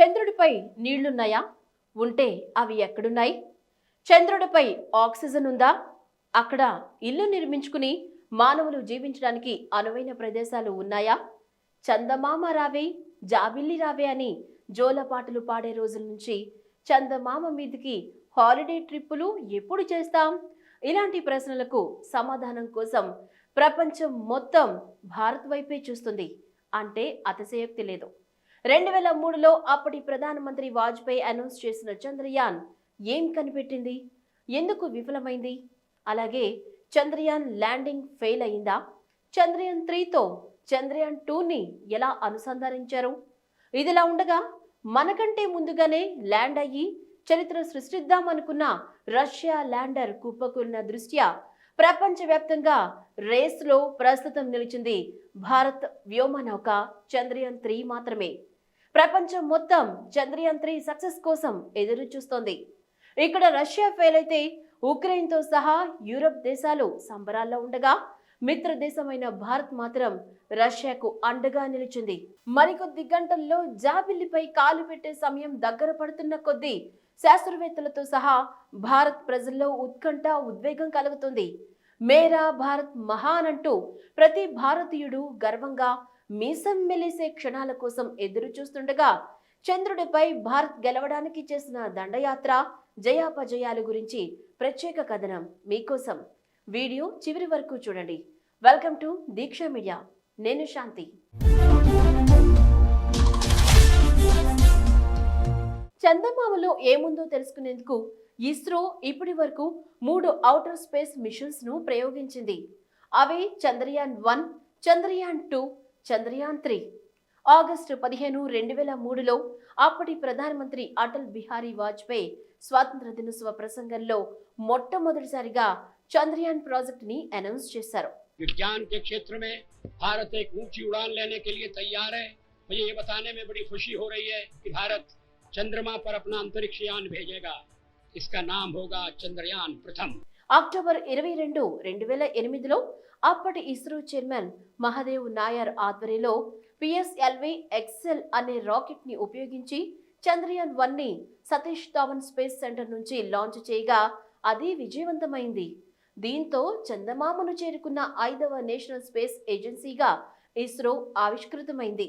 చంద్రుడిపై నీళ్ళున్నాయా? ఉంటే అవి ఎక్కడున్నాయి? చంద్రుడిపై ఆక్సిజన్ ఉందా? అక్కడ ఇల్లు నిర్మించుకుని మానవులు జీవించడానికి అనువైన ప్రదేశాలు ఉన్నాయా? చందమామ రావే జాబిల్లి రావే అని జోలపాటలు పాడే రోజుల నుంచి చందమామ మీదికి హాలిడే ట్రిప్పులు ఎప్పుడు చేస్తాం? ఇలాంటి ప్రశ్నలకు సమాధానం కోసం ప్రపంచం మొత్తం భారత్ వైపే చూస్తుంది. అంటే అతిశయోక్తి లేదు. రెండు వేల మూడులో అప్పటి ప్రధానమంత్రి వాజ్పేయి అనౌన్స్ చేసిన చంద్రయాన్ ఏం కనిపెట్టింది? ఎందుకు విఫలమైంది? అలాగే చంద్రయాన్ ల్యాండింగ్ ఫెయిల్ అయిందా? చంద్రయాన్ త్రీతో చంద్రయాన్ టూని ఎలా అనుసంధానించారు? ఇదిలా ఉండగా మనకంటే ముందుగానే ల్యాండ్ అయ్యి చరిత్ర సృష్టిద్దామనుకున్న రష్యా ల్యాండర్ కుప్పకూలిన దృష్ట్యా ప్రపంచవ్యాప్తంగా రేస్లో ప్రస్తుతం నిలిచింది భారత్ వ్యోమనౌక చంద్రయాన్ త్రీ మాత్రమే. ప్రపంచం మొత్తం చంద్రయాన్ త్రీ సక్సెస్ కోసం ఎదురు చూస్తోంది ఇక్కడ రష్యా ఫెయిల్ అయితే ఉక్రెయిన్తో సహా యూరప్ దేశాలు సంబరాల్లో ఉండగా మిత్ర దేశమైన భారత్ మాత్రం రష్యాకు అండగా నిలిచింది. మరికొద్ది గంటల్లో జాబిల్లిపై కాలు పెట్టే సమయం దగ్గర పడుతున్న కొద్దీ శాస్త్రవేత్తలతో సహా భారత్ ప్రజల్లో ఉత్కంఠ ఉద్వేగం కలుగుతుంది. మేరా భారత్ మహాన్ అంటూ ప్రతి భారతీయుడు గర్వంగా మీసం మెలిసే క్షణాల కోసం ఎదురు చూస్తుండగా చంద్రుడిపై భారత్ గెలవడానికి చేసిన దండయాత్ర జయాపజయాల గురించి ప్రత్యేక కథనం మీకోసం. వీడియో చివరి వరకు చూడండి. Welcome to Deeksha media. నేను శాంతి. చందమామలో ఏముందో తెలుసుకునేందుకు ఇస్రో ఇప్పటి వరకు మూడు ఔటర్ స్పేస్ మిషన్స్ ను ప్రయోగించింది అవి Chandrayaan one Chandrayaan two Chandrayaan three August పదిహేను రెండు వేల మూడులో అప్పటి ప్రధానమంత్రి అటల్ బిహారీ వాజ్పేయి స్వాతంత్ర దినోత్సవ ప్రసంగంలో మొట్టమొదటిసారిగా చంద్రయాన్ ప్రాజెక్ట్ ని అనౌన్స్ చేశారు विज्ञान के क्षेत्र में भारत एक ऊंची उड़ान लेने के लिए तैयार है मुझे ये बताने में बड़ी खुशी हो रही है कि भारत चंद्रमा पर अपना अंतरिक्ष यान भेजेगा इसका नाम होगा चंद्रयान प्रथम అక్టోబర్ ఇరవై రెండు రెండు వేల ఎనిమిదిలో అప్పటి ఇస్రో చైర్మన్ మహాదేవ్ నాయర్ ఆధ్వర్యంలో పిఎస్ఎల్వి ఎక్సెల్ అనే రాకెట్ ని ఉపయోగించి చంద్రయాన్ వన్ ని సతీష్ ధావన్ స్పేస్ సెంటర్ నుంచి లాంచ్ చేయగా అది విజయవంతమైంది దీంతో చందమామను చేరుకున్న ఐదవ నేషనల్ స్పేస్ ఏజెన్సీగా ఇస్రో ఆవిష్కృతమైంది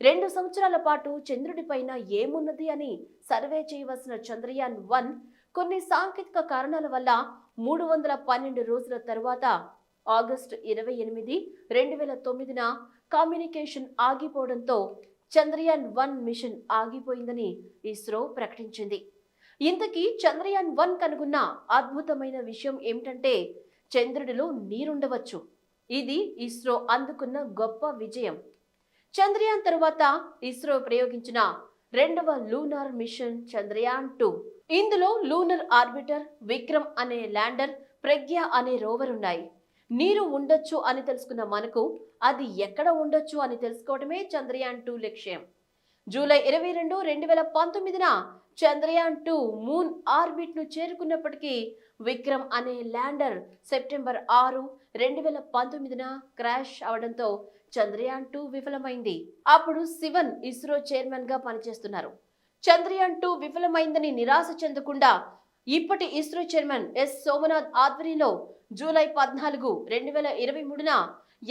రెండు సంవత్సరాల పాటు చంద్రుడిపైన ఏమున్నది అని సర్వే చేయవలసిన చంద్రయాన్ వన్ కొన్ని సాంకేతిక కారణాల వల్ల మూడు వందల పన్నెండు రోజుల తరువాత ఆగస్టు ఇరవై ఎనిమిది రెండు వేల తొమ్మిదిన కమ్యూనికేషన్ ఆగిపోవడంతో చంద్రయాన్ వన్ మిషన్ ఆగిపోయిందని ఇస్రో ప్రకటించింది. ఇంతకీ చంద్రయాన్ వన్ కనుగొన్న అద్భుతమైన విషయం ఏమిటంటే చంద్రుడిలో నీరుండవచ్చు. ఇది ఇస్రో అందుకున్న గొప్ప విజయం. చంద్రయాన్ తరువాత ఇస్రో ప్రయోగించిన రెండవ లూనార్ మిషన్ చంద్రయాన్ టూ. ఇందులో లూనర్ ఆర్బిటర్ విక్రమ్ అనే ల్యాండర్ ప్రజ్ఞ అనే రోవర్ ఉన్నాయి నీరు ఉండొచ్చు అని తెలుసుకున్న మనకు అది ఎక్కడ ఉండొచ్చు అని తెలుసుకోవడమే చంద్రయాన్ టూ లక్ష్యం. జూలై ఇరవై రెండు రెండు వేల పంతొమ్మిదిన చంద్రయాన్ టూ మూన్ ఆర్బిట్ను చేరుకున్నప్పటికీ విక్రమ్ అనే ల్యాండర్ సెప్టెంబర్ ఆరు రెండు వేల పంతొమ్మిదిన క్రాష్ అవడంతో చంద్రయాన్ టూ విఫలమైంది. అప్పుడు శివన్ ఇస్రో చైర్మన్గా పనిచేస్తున్నారు. చంద్రయాన్ టూ విఫలమైందని నిరాశ చెందకుండా ఇప్పటి ఇస్రో చైర్మన్ ఎస్ సోమనాథ్ ఆధ్వర్యంలో జూలై పద్నాలుగు రెండు వేల ఇరవై మూడున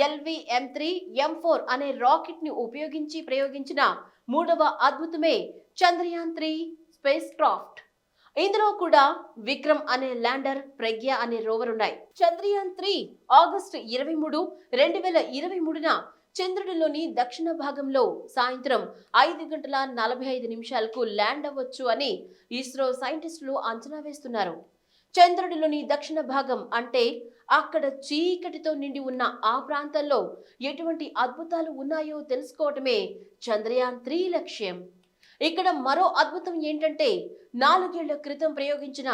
LV M three M four అనే రాకెట్ని ఉపయోగించి ప్రయోగించిన మూడవ అద్భుతమే చంద్రయాన్ త్రీ స్పేస్ క్రాఫ్ట్ ఇందులో కూడా విక్రమ్ అనే ల్యాండర్ ప్రజ్ఞ అనే రోవర్ ఉన్నాయి. చంద్రయాన్ త్రీ ఆగస్టు ఇరవై మూడు రెండు వేల ఇరవై మూడున చంద్రుడిలోని దక్షిణ భాగంలో సాయంత్రం ఐదు గంటల నలభై ఐదు నిమిషాలకు ల్యాండ్ అవ్వచ్చు అని ఇస్రో సైంటిస్టులు అంచనా వేస్తున్నారు. చంద్రుడిలోని దక్షిణ భాగం అంటే అక్కడ చీకటితో నిండి ఉన్న ఆ ప్రాంతంలో ఎటువంటి అద్భుతాలు ఉన్నాయో తెలుసుకోవటమే చంద్రయాన్ త్రీ లక్ష్యం. ఇక్కడ మరో అద్భుతం ఏంటంటే నాలుగేళ్ళ క్రితం ప్రయోగించిన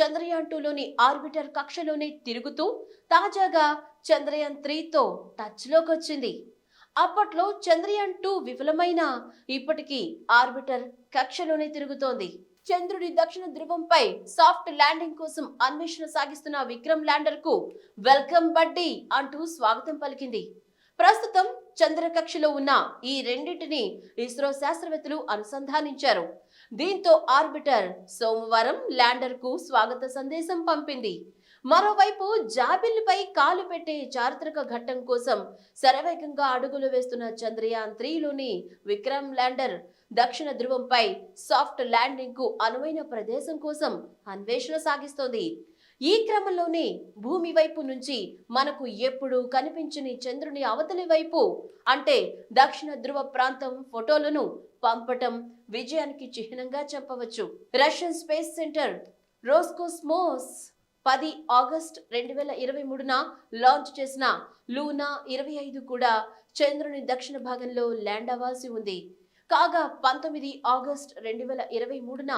చంద్రయాన్ టూలోని ఆర్బిటర్ కక్షలోనే తిరుగుతూ తాజాగా చంద్రయాన్ త్రీతో టచ్లోకి వచ్చింది అప్పట్లో చంద్రయాన్ టూ విఫలమైన ఇప్పటికీ ఆర్బిటర్ కక్షలోనే తిరుగుతోంది. చంద్రుడి దక్షిణ ధ్రువంపై సాఫ్ట్ ల్యాండింగ్ కోసం అన్వేషణ సాగిస్తున్న విక్రమ్ ల్యాండర్కు వెల్కమ్ బడ్డీ అంటూ స్వాగతం పలికింది. ప్రస్తుతం చంద్రకక్షలో ఉన్న ఈ రెండింటిని ఇస్రో శాస్త్రవేత్తలు అనుసంధానించారు. దీంతో ఆర్బిటర్ సోమవారం ల్యాండర్కు స్వాగత సందేశం పంపింది. మరోవైపు జాబిల్పై కాలు పెట్టే చారిత్రక ఘట్టం కోసం శరవేగంగా అడుగులు వేస్తున్న చంద్రయాన్ త్రీలోని విక్రమ్ ల్యాండర్ దక్షిణ ధృవంపై సాఫ్ట్ ల్యాండింగ్కు అనువైన ప్రదేశం కోసం అన్వేషణ సాగిస్తోంది. ఈ క్రమంలోనే భూమి వైపు నుంచి మనకు ఎప్పుడు కనిపించని చంద్రుని అవతలి వైపు అంటే దక్షిణ ధృవ ప్రాంతం ఫోటోలను పంపటం విజయానికి చిహ్నంగా చెప్పవచ్చు. Russian space centre Roscosmos. పది ఆగస్ట్ రెండు వేల ఇరవై మూడున లాంచ్ చేసిన లూనా ఇరవై ఐదు కూడా చంద్రుని దక్షిణ భాగంలో ల్యాండ్ అవ్వాల్సి ఉంది. కాగా పంతొమ్మిది ఆగస్ట్ రెండు వేల ఇరవై మూడున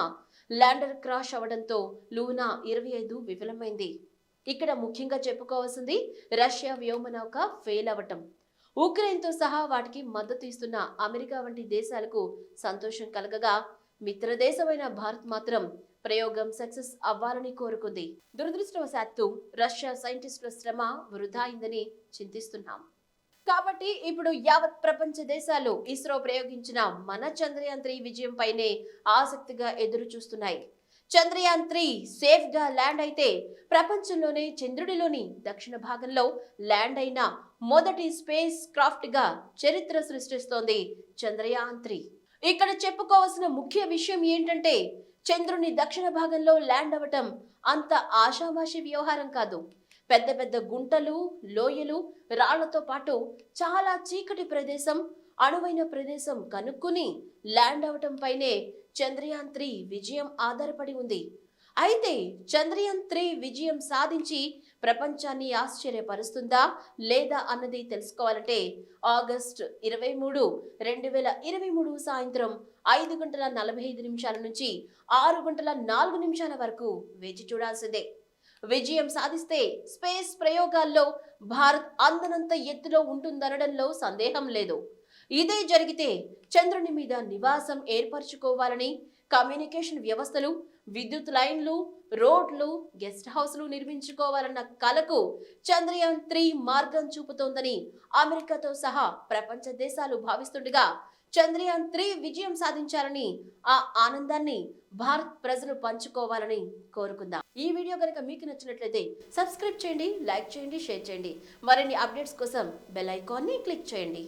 ల్యాండర్ క్రాష్ అవడంతో లూనా ఇరవై ఐదు విఫలమైంది. ఇక్కడ ముఖ్యంగా చెప్పుకోవాల్సింది రష్యా వ్యోమనౌక ఫెయిల్ అవ్వటం ఉక్రెయిన్తో సహా వాటికి మద్దతు ఇస్తున్న అమెరికా వంటి దేశాలకు సంతోషం కలగగా మిత్రదేశమైన భారత్ మాత్రం ప్రయోగం సక్సెస్ అవ్వాలని కోరుకుంది. దురదృష్టవశాత్తు రష్యా సైంటిస్టుల శ్రమ వృధా అయిందని చింతిస్తున్నాం. కాబట్టి ఇప్పుడు యావత్ ప్రపంచ దేశాలు ఇస్రో ప్రయోగించిన మన చంద్రయాన్ త్రీ విజయంపైనే ఆసక్తిగా ఎదురు చూస్తున్నాయి చంద్రయాన్ త్రీ సేఫ్గా ల్యాండ్ అయితే ప్రపంచంలోనే చంద్రుడిలోని దక్షిణ భాగంలో ల్యాండ్ అయిన మొదటి స్పేస్ క్రాఫ్ట్గా చరిత్ర సృష్టిస్తోంది చంద్రయాన్ త్రీ ఇక్కడ చెప్పుకోవాల్సిన ముఖ్య విషయం ఏంటంటే చంద్రుని దక్షిణ భాగంలో ల్యాండ్ అవ్వటం అంత ఆషామాషి వ్యవహారం కాదు. పెద్ద పెద్ద గుంటలు లోయలు రాళ్ళతో పాటు చాలా చీకటి ప్రదేశం అణువైన ప్రదేశం కనుక్కుని ల్యాండ్ అవటం పైనే చంద్రయాన్ త్రీ విజయం ఆధారపడి ఉంది. అయితే చంద్రయాన్ త్రీ విజయం సాధించి ప్రపంచాన్ని ఆశ్చర్యపరుస్తుందా లేదా అన్నది తెలుసుకోవాలంటే ఆగస్ట్ ఇరవై మూడు రెండు వేల ఇరవై మూడు సాయంత్రం ఐదు గంటల నలభై ఐదు నిమిషాల నుంచి ఆరు గంటల నాలుగు నిమిషాల వరకు వేచి చూడాల్సిందే. విజయం సాధిస్తే స్పేస్ ప్రయోగాల్లో భారత్ అందనంత ఎత్తులో ఉంటుందనడంలో సందేహం లేదు. ఇదే జరిగితే చంద్రుని మీద నివాసం ఏర్పరచుకోవాలని కమ్యూనికేషన్ వ్యవస్థలు విద్యుత్ లైన్లు రోడ్లు గెస్ట్ హౌస్లు నిర్మించుకోవాలన్న కలకు చంద్రయాన్ త్రీ మార్గం చూపుతోందని అమెరికాతో సహా ప్రపంచ దేశాలు భావిస్తుండగా చంద్రయాన్ త్రీ విజయం సాధించాలని ఆ ఆనందాన్ని భారత్ ప్రజలు పంచుకోవాలని కోరుకుందాం. ఈ వీడియో కనుక మీకు నచ్చినట్లయితే సబ్స్క్రైబ్ చేయండి లైక్ చేయండి షేర్ చేయండి. మరిన్ని అప్డేట్స్ కోసం బెల్ ఐకాన్ని క్లిక్ చేయండి.